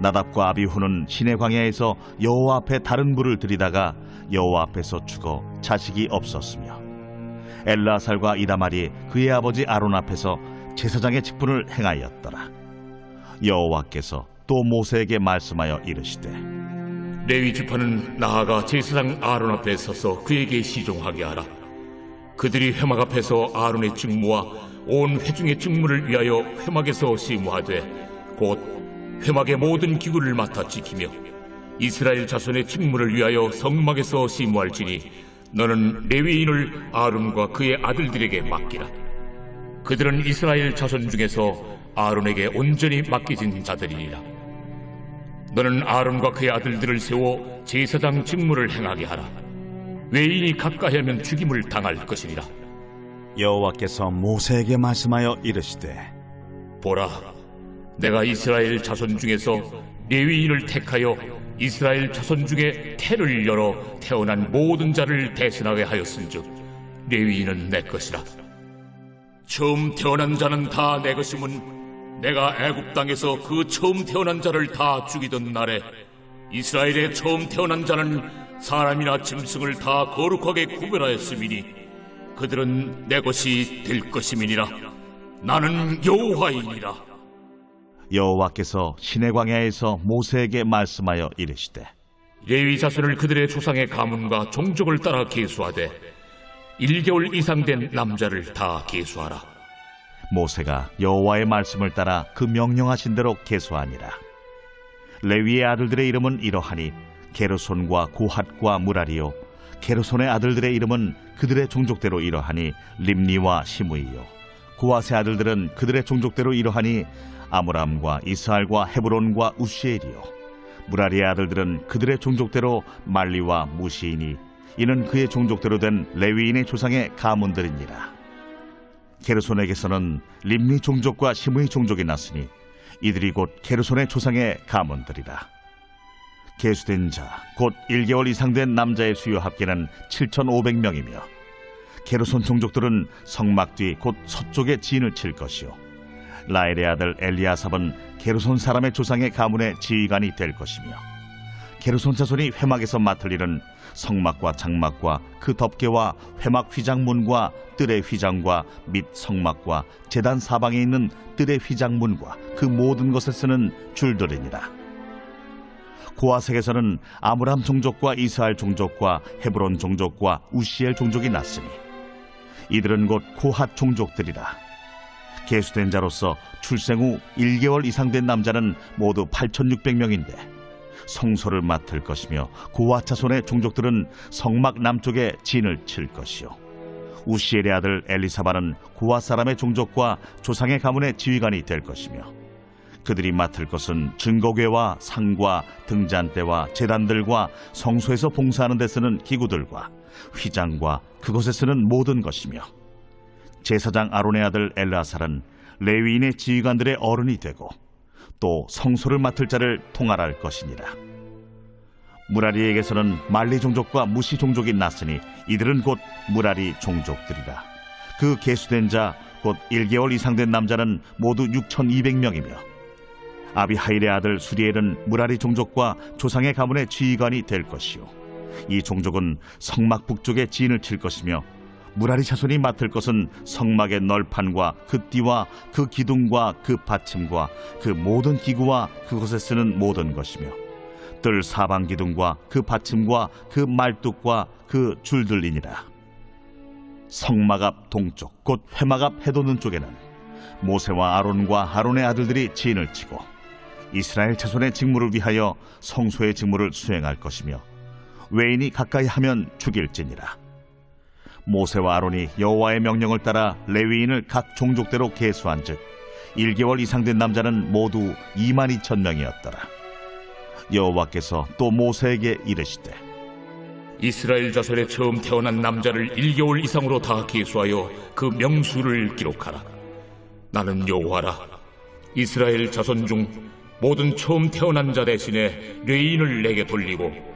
나답과 아비후는 시내 광야에서 여호와 앞에 다른 불을 들이다가 여호와 앞에서 죽어 자식이 없었으며 엘라살과 이다말이 그의 아버지 아론 앞에서 제사장의 직분을 행하였더라 여호와께서 또 모세에게 말씀하여 이르시되 레위 지파는 나아가 제사장 아론 앞에 서서 그에게 시종하게 하라. 그들이 회막 앞에서 아론의 직무와 온 회중의 직무를 위하여 회막에서 시무하되 곧 회막의 모든 기구를 맡아 지키며 이스라엘 자손의 직무를 위하여 성막에서 시무할지니 너는 레위인을 아론과 그의 아들들에게 맡기라. 그들은 이스라엘 자손 중에서 아론에게 온전히 맡겨진 자들이니라. 너는 아론과 그의 아들들을 세워 제사장 직무를 행하게 하라. 외인이 가까이 하면 죽임을 당할 것이니라. 여호와께서 모세에게 말씀하여 이르시되 보라, 내가 이스라엘 자손 중에서 레위인을 택하여 이스라엘 자손 중에 태를 열어 태어난 모든 자를 대신하게 하였은즉 레위인은 내 것이라. 처음 태어난 자는 다 내 것임은 내가 애굽 땅에서 그 처음 태어난 자를 다 죽이던 날에 이스라엘의 처음 태어난 자는 사람이나 짐승을 다 거룩하게 구별하였음이니 그들은 내 것이 될 것임이니라. 나는 여호와이니라. 여호와께서 시내 광야에서 모세에게 말씀하여 이르시되 레위 자손을 그들의 조상의 가문과 종족을 따라 계수하되 1개월 이상 된 남자를 다 계수하라. 모세가 여호와의 말씀을 따라 그 명령하신 대로 계수하니라. 레위의 아들들의 이름은 이러하니 게르손과 고핫과 무라리요. 게르손의 아들들의 이름은 그들의 종족대로 이러하니 림니와 시므이요. 고핫의 아들들은 그들의 종족대로 이러하니 아므람과 이스알과 헤브론과 우시엘이요. 무라리의 아들들은 그들의 종족대로 말리와 무시이니 이는 그의 종족대로 된 레위인의 조상의 가문들이니라. 게르손에게서는 림니 종족과 시므이 종족이 났으니 이들이 곧 게르손의 조상의 가문들이라. 계수된 자, 곧 1개월 이상 된 남자의 수요 합계는 7,500명이며 게르손 종족들은 성막 뒤 곧 서쪽에 진을 칠 것이요. 라엘의 아들 엘리아삽은 게르손 사람의 조상의 가문의 지휘관이 될 것이며 게르손 자손이 회막에서 맡을 일은 성막과 장막과 그 덮개와 회막 휘장문과 뜰의 휘장과 및 성막과 제단 사방에 있는 뜰의 휘장문과 그 모든 것에 쓰는 줄들이니라. 고아색에서는 아므람 종족과 이스라엘 종족과 헤브론 종족과 우시엘 종족이 났으니 이들은 곧 고핫 종족들이라. 계수된 자로서 출생 후 1개월 이상 된 남자는 모두 8,600명인데 성소를 맡을 것이며 고아 자손의 종족들은 성막 남쪽에 진을 칠 것이요 우시엘의 아들 엘리사바는 고아 사람의 종족과 조상의 가문의 지휘관이 될 것이며 그들이 맡을 것은 증거궤와 상과 등잔대와 제단들과 성소에서 봉사하는 데 쓰는 기구들과 휘장과 그곳에 쓰는 모든 것이며 제사장 아론의 아들 엘라살은 레위인의 지휘관들의 어른이 되고 또 성소를 맡을 자를 통할할 것이니라. 무라리에게서는 말리 종족과 무시 종족이 났으니 이들은 곧 무라리 종족들이라. 그 계수된 자 곧 1개월 이상 된 남자는 모두 6,200명이며 아비하일의 아들 수리엘은 무라리 종족과 조상의 가문의 지휘관이 될 것이요. 이 종족은 성막 북쪽에 진을 칠 것이며 무라리 자손이 맡을 것은 성막의 널판과 그 띠와 그 기둥과 그 받침과 그 모든 기구와 그곳에 쓰는 모든 것이며 뜰 사방 기둥과 그 받침과 그 말뚝과 그 줄들이니라. 성막 앞 동쪽 곧 회막 앞 해돋는 쪽에는 모세와 아론과 아론의 아들들이 진을 치고 이스라엘 자손의 직무를 위하여 성소의 직무를 수행할 것이며 외인이 가까이 하면 죽일지니라 모세와 아론이 여호와의 명령을 따라 레위인을 각 종족대로 계수한즉 1개월 이상 된 남자는 모두 2만 2천 명이었더라. 여호와께서 또 모세에게 이르시되 이스라엘 자손에 처음 태어난 남자를 1개월 이상으로 다 계수하여 그 명수를 기록하라. 나는 여호와라. 이스라엘 자손 중 모든 처음 태어난 자 대신에 레인을 내게 돌리고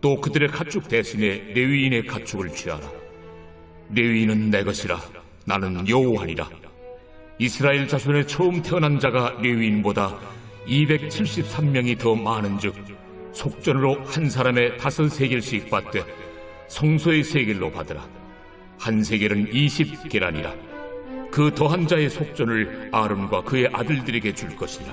또 그들의 가축 대신에 레위인의 가축을 취하라. 레위인은 내 것이라 나는 여호와니라. 이스라엘 자손의 처음 태어난 자가 레위인보다 273명이 더 많은즉 속전으로 한 사람의 다섯 세겔씩 받되 성소의 세겔로 받으라. 한 세겔은 20계란이라. 그 더한 자의 속전을 아론과 그의 아들들에게 줄 것이라.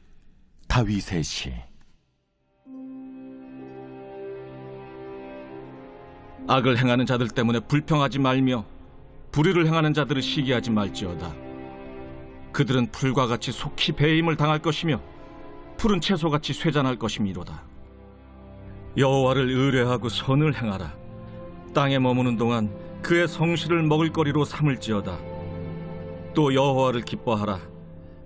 다윗의 시 악을 행하는 자들 때문에 불평하지 말며 불의를 행하는 자들을 시기하지 말지어다. 그들은 풀과 같이 속히 배임을 당할 것이며 푸른 채소같이 쇠잔할 것이미로다. 여호와를 의뢰하고 선을 행하라. 땅에 머무는 동안 그의 성실을 먹을거리로 삼을지어다. 또 여호와를 기뻐하라.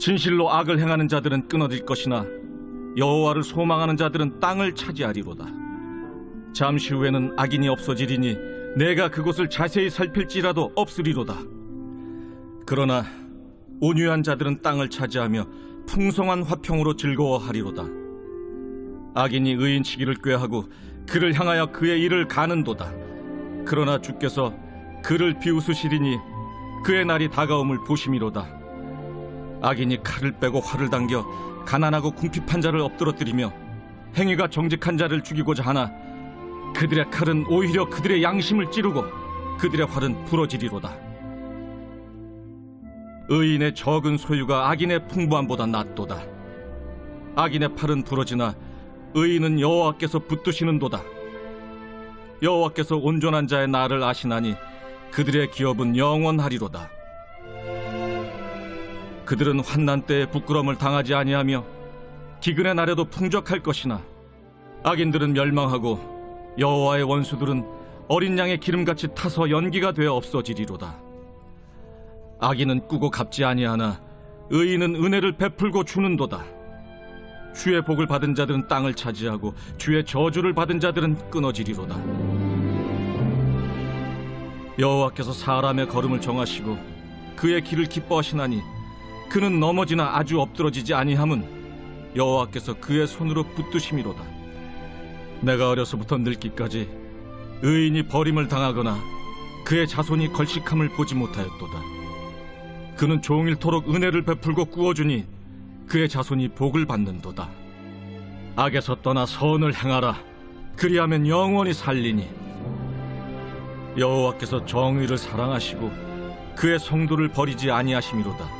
진실로 악을 행하는 자들은 끊어질 것이나 여호와를 소망하는 자들은 땅을 차지하리로다. 잠시 후에는 악인이 없어지리니 내가 그곳을 자세히 살필지라도 없으리로다. 그러나 온유한 자들은 땅을 차지하며 풍성한 화평으로 즐거워하리로다. 악인이 의인 치기를 꾀하고 그를 향하여 그의 일을 가는도다. 그러나 주께서 그를 비웃으시리니 그의 날이 다가옴을 보심이로다. 악인이 칼을 빼고 활을 당겨 가난하고 궁핍한 자를 엎드러뜨리며 행위가 정직한 자를 죽이고자 하나 그들의 칼은 오히려 그들의 양심을 찌르고 그들의 활은 부러지리로다. 의인의 적은 소유가 악인의 풍부함보다 낫도다. 악인의 팔은 부러지나 의인은 여호와께서 붙드시는도다. 여호와께서 온전한 자의 날을 아시나니 그들의 기업은 영원하리로다. 그들은 환난 때에 부끄러움을 당하지 아니하며 기근의 날에도 풍족할 것이나 악인들은 멸망하고 여호와의 원수들은 어린 양의 기름같이 타서 연기가 되어 없어지리로다. 악인은 꾸고 갚지 아니하나 의인은 은혜를 베풀고 주는도다. 주의 복을 받은 자들은 땅을 차지하고 주의 저주를 받은 자들은 끊어지리로다. 여호와께서 사람의 걸음을 정하시고 그의 길을 기뻐하시나니 그는 넘어지나 아주 엎드러지지 아니함은 여호와께서 그의 손으로 붙드심이로다. 내가 어려서부터 늙기까지 의인이 버림을 당하거나 그의 자손이 걸식함을 보지 못하였도다. 그는 종일토록 은혜를 베풀고 꾸어주니 그의 자손이 복을 받는도다. 악에서 떠나 선을 행하라. 그리하면 영원히 살리니. 여호와께서 정의를 사랑하시고 그의 성도를 버리지 아니하심이로다.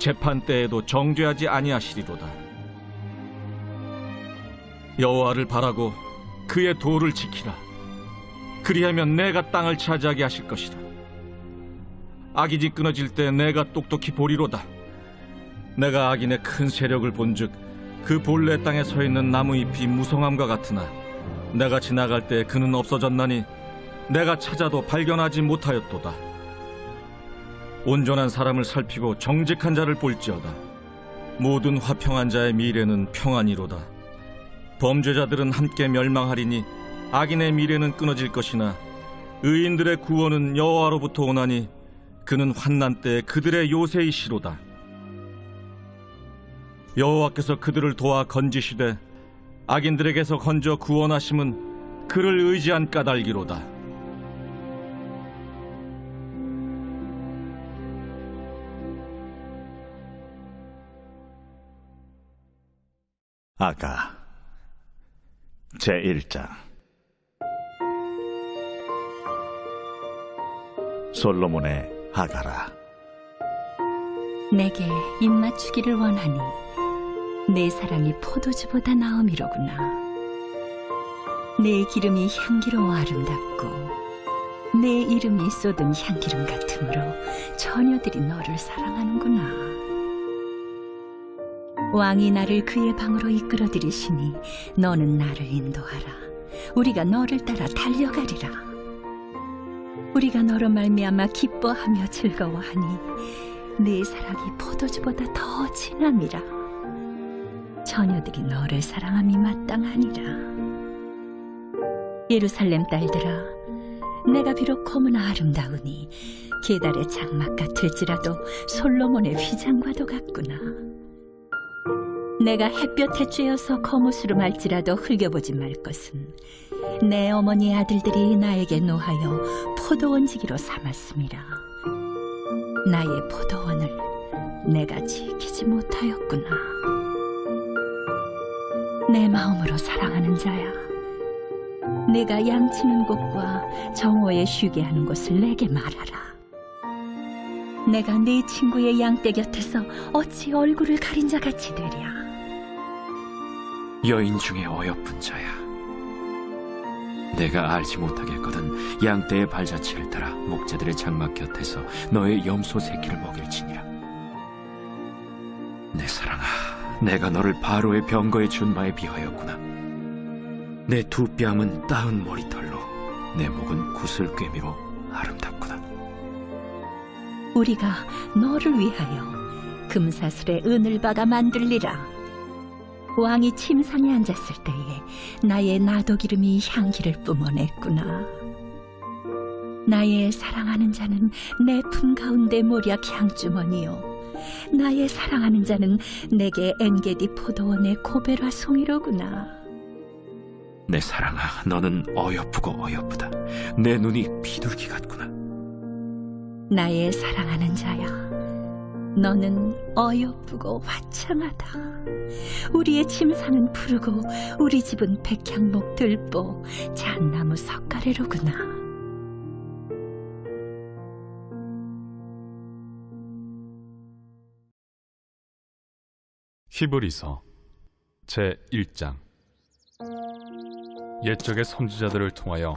재판 때에도 정죄하지 아니하시리로다. 여호와를 바라고 그의 도를 지키라. 그리하면 내가 땅을 차지하게 하실 것이라. 악인이 끊어질 때 내가 똑똑히 보리로다. 내가 악인의 큰 세력을 본즉 그 본래 땅에 서 있는 나무 잎이 무성함과 같으나 내가 지나갈 때 그는 없어졌나니 내가 찾아도 발견하지 못하였도다. 온전한 사람을 살피고 정직한 자를 볼지어다. 모든 화평한 자의 미래는 평안이로다. 범죄자들은 함께 멸망하리니 악인의 미래는 끊어질 것이나 의인들의 구원은 여호와로부터 오나니 그는 환난 때 그들의 요새이시로다. 여호와께서 그들을 도와 건지시되 악인들에게서 건져 구원하심은 그를 의지한 까닭이로다. 아가 제1장 솔로몬의 하가라 내게 입맞추기를 원하니 내 사랑이 포도주보다 나음이로구나. 내 기름이 향기로워 아름답고 내 이름이 쏟은 향기름 같으므로 처녀들이 너를 사랑하는구나. 왕이 나를 그의 방으로 이끌어 들이시니 너는 나를 인도하라. 우리가 너를 따라 달려가리라. 우리가 너로 말미암아 기뻐하며 즐거워하니 내 사랑이 포도주보다 더 진함이라. 처녀들이 너를 사랑함이 마땅하니라. 예루살렘 딸들아, 내가 비록 검으나 아름다우니 계달의 장막 같을지라도 솔로몬의 휘장과도 같구나. 내가 햇볕에 쬐어서 거무스로 말지라도 흘겨보지 말 것은 내 어머니 아들들이 나에게 노하여 포도원지기로 삼았음이라. 나의 포도원을 내가 지키지 못하였구나. 내 마음으로 사랑하는 자야. 내가 양치는 곳과 정오에 쉬게 하는 곳을 내게 말하라. 내가 네 친구의 양떼 곁에서 어찌 얼굴을 가린 자 같이 되랴. 여인 중에 어여쁜 자야. 내가 알지 못하겠거든 양떼의 발자취를 따라 목자들의 장막 곁에서 너의 염소 새끼를 먹일지니라. 내 사랑아, 내가 너를 바로의 병거에 준 바에 비하였구나. 내 두 뺨은 따은 머리털로, 내 목은 구슬 꿰미로 아름답구나. 우리가 너를 위하여 금사슬에 은을 박아 만들리라. 왕이 침상에 앉았을 때에 나의 나도 기름이 향기를 뿜어냈구나. 나의 사랑하는 자는 내 품 가운데 모략 향주머니요. 나의 사랑하는 자는 내게 엔게디 포도원의 고베라 송이로구나. 내 사랑아, 너는 어여쁘고 어여쁘다. 내 눈이 비둘기 같구나. 나의 사랑하는 자야. 너는 어여쁘고 화창하다. 우리의 침상은 푸르고 우리 집은 백향목 들보 잣나무 석가래로구나. 히브리서 제 1장 옛적의 선지자들을 통하여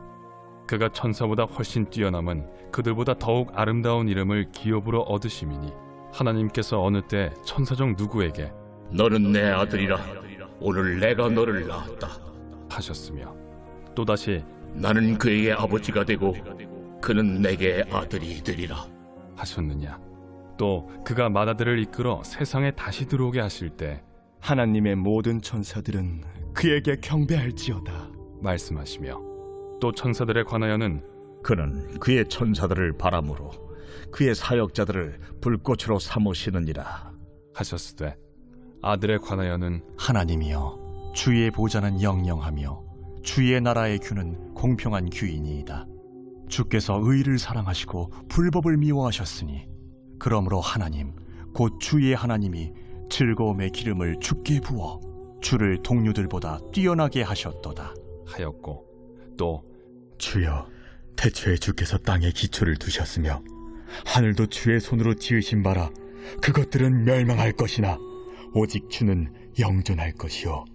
그가 천사보다 훨씬 뛰어남은 그들보다 더욱 아름다운 이름을 기업으로 얻으심이니 하나님께서 어느 때 천사 중 누구에게 너는 내 아들이라. 오늘 내가 너를 낳았다. 하셨으며 또다시 나는 그에게 아버지가 되고 그는 내게 아들이 되리라. 하셨느냐? 또 그가 마다들을 이끌어 세상에 다시 들어오게 하실 때 하나님의 모든 천사들은 그에게 경배할지어다. 말씀하시며 또 천사들에 관하여는 그는 그의 천사들을 바람으로 그의 사역자들을 불꽃으로 삼으시느니라. 하셨으되 아들에 관하여는 하나님이여 주의 보좌는 영영하며 주의 나라의 규는 공평한 규이니이다. 주께서 의를 사랑하시고 불법을 미워하셨으니 그러므로 하나님 곧 주의 하나님이 즐거움의 기름을 주께 부어 주를 동료들보다 뛰어나게 하셨도다. 하였고 또 주여, 태초에 주께서 땅에 기초를 두셨으며 하늘도 주의 손으로 지으신 바라 그것들은 멸망할 것이나 오직 주는 영존할 것이요.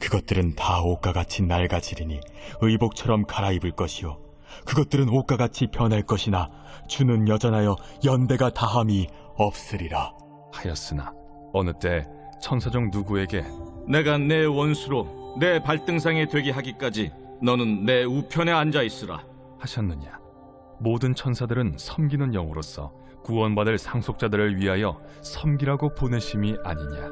그것들은 다 옷과 같이 낡아지리니 의복처럼 갈아입을 것이요. 그것들은 옷과 같이 변할 것이나 주는 여전하여 연대가 다함이 없으리라. 하였으나 어느 때 천사 중 누구에게 내가 내 원수로 내 발등상에 되게 하기까지 너는 내 우편에 앉아 있으라. 하셨느냐 모든 천사들은 섬기는 영으로서 구원받을 상속자들을 위하여 섬기라고 보내심이 아니냐